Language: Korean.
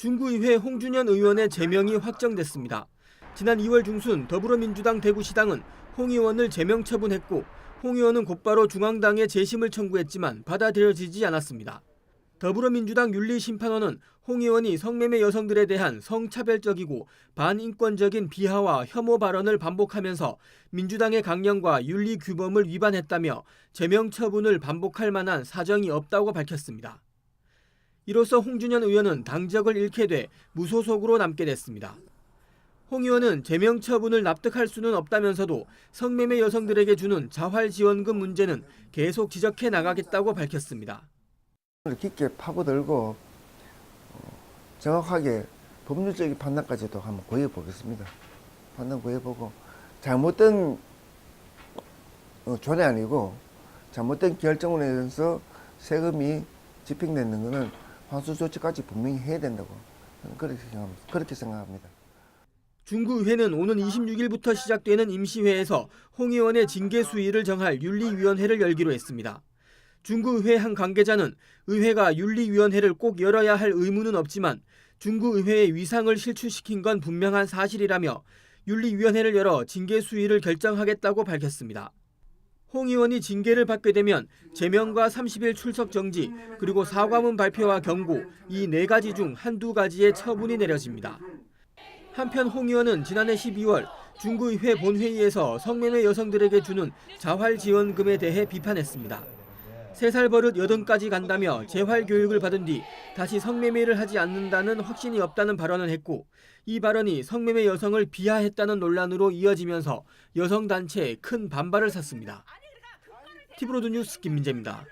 중구의회 홍준현 의원의 제명이 확정됐습니다. 지난 2월 중순 더불어민주당 대구시당은 홍 의원을 제명 처분했고 홍 의원은 곧바로 중앙당에 재심을 청구했지만 받아들여지지 않았습니다. 더불어민주당 윤리심판원은 홍 의원이 성매매 여성들에 대한 성차별적이고 반인권적인 비하와 혐오 발언을 반복하면서 민주당의 강령과 윤리 규범을 위반했다며 제명 처분을 반복할 만한 사정이 없다고 밝혔습니다. 이로써 홍준현 의원은 당적을 잃게 돼 무소속으로 남게 됐습니다. 홍 의원은 제명 처분을 납득할 수는 없다면서도 성매매 여성들에게 주는 자활 지원금 문제는 계속 지적해 나가겠다고 밝혔습니다. 깊게 파고들고 어, 정확하게 법률적인 판단까지도 한번 고해 보겠습니다. 판단 고해 보고 잘못된 어, 존이 아니고 잘못된 결정으로 인해서 세금이 집행되는 것은 환수 조치까지 분명히 해야 된다고 그렇게 생각합니다. 그렇게 생각합니다. 중구의회는 오는 26일부터 시작되는 임시회에서 홍 의원의 징계 수위를 정할 윤리위원회를 열기로 했습니다. 중구의회 한 관계자는 의회가 윤리위원회를 꼭 열어야 할 의무는 없지만 중구의회의 위상을 실추시킨 건 분명한 사실이라며 윤리위원회를 열어 징계 수위를 결정하겠다고 밝혔습니다. 홍 의원이 징계를 받게 되면 제명과 30일 출석 정지 그리고 사과문 발표와 경고 이 네 가지 중 한두 가지의 처분이 내려집니다. 한편 홍 의원은 지난해 12월 중구의회 본회의에서 성매매 여성들에게 주는 자활 지원금에 대해 비판했습니다. 세살 버릇 여든까지 간다며 재활 교육을 받은 뒤 다시 성매매를 하지 않는다는 확신이 없다는 발언을 했고 이 발언이 성매매 여성을 비하했다는 논란으로 이어지면서 여성 단체에 큰 반발을 샀습니다. 티브로드 뉴스 김민재입니다.